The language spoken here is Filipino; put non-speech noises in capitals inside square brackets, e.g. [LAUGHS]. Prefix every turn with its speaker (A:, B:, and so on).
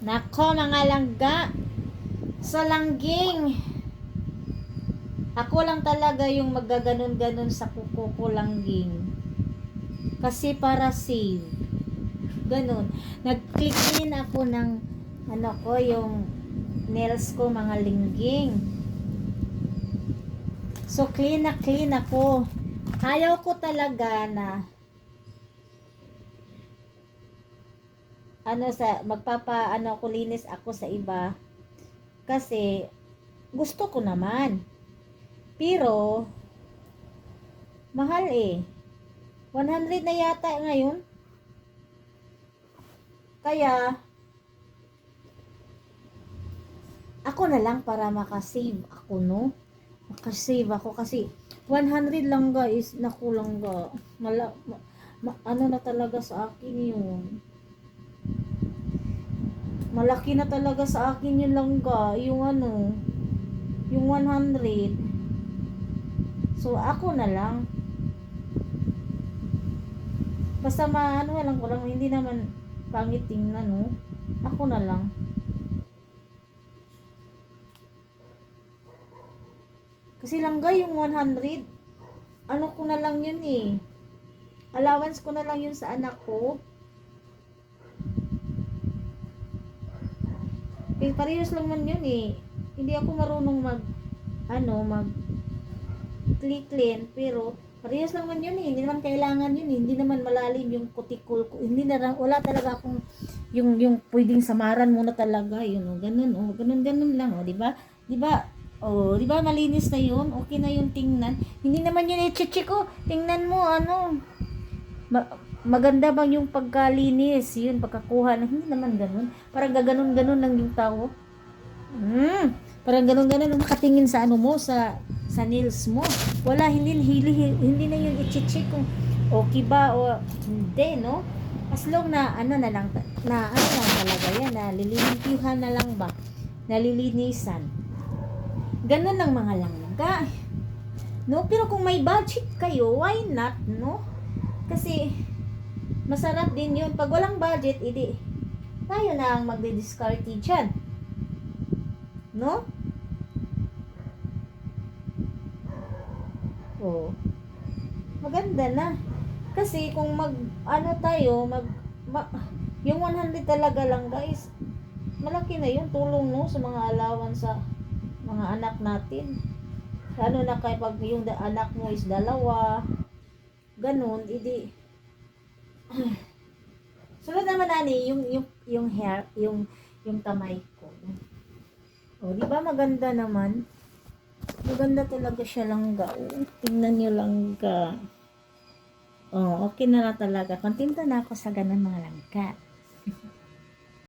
A: Nako mga langga. Sa langging. Ako lang talaga yung magaganon-ganon sa kuko ko langging. Kasi para save. Ganon. Nag-click din ako ng ano ko yung nails ko mga lingging. So clean na clean ako. Ayaw ko talaga na ano sa magpapa ano ko linis ako sa iba. Kasi gusto ko naman. Pero mahal eh. 100 na yata ngayon. Kaya ako na lang para makasave ako no? Makasave ako kasi 100 lang guys. Naku lang ga. Mala, ma- ma- ano na talaga sa akin yun malaki na talaga sa akin yung langga, yung ano, yung 100. So, ako na lang. Basta maano lang ko lang, hindi naman pangit tingnan, no? Ako na lang. Kasi langga yung 100, ano ko na lang yun eh. Allowance ko na lang yun sa anak ko. Eh, parehas lang man yun eh. Hindi ako marunong mag, ano, mag click clean, pero parehas lang man yun eh. Hindi naman kailangan yun eh. Hindi naman malalim yung kutikul ko. Hindi na, wala talaga akong, yung, yung pwedeng samaran muna talaga, yun oh, ganun oh, ganun, ganun lang oh, di ba? Di ba? Oh, di ba malinis na yun? Okay na yung tingnan. Hindi naman yun eh, chichi ko. Tingnan mo, ano, ma- maganda bang yung pagkalinis, yun, pagkakuha, na, hindi naman ganun. Parang gaganon-ganon lang yung tao. Mm, parang ganon-ganon makatingin sa ano mo, sa sa nails mo. Wala, hindi, hindi, hindi na yun i-check kung okay ba o hindi, no? As long na, ano na lang, na ano lang talaga yan, na lilinityuhan na lang ba? Nalilinisan. Ganon lang mga langga. No? Pero kung may budget kayo, why not, no? Kasi, masarap din yun. Pag walang budget, edi, tayo na ang magde-discarte dyan. No? Oo. Maganda na. Kasi kung mag, ano tayo, mag, ma- yung 100 talaga lang guys, malaki na yun. Tulong no, sa mga alawan sa mga anak natin. Ano na kay pag yung anak mo is dalawa, ganun, idi, [CLEARS THROAT] Sunod naman nani yung yung yung hair, yung yung kamay ko. O, di ba maganda naman? Maganda talaga siya langga. Oh, tingnan niyo langga. Oh, okay na na talaga. Kontento na ako sa ganun mga langga. [LAUGHS]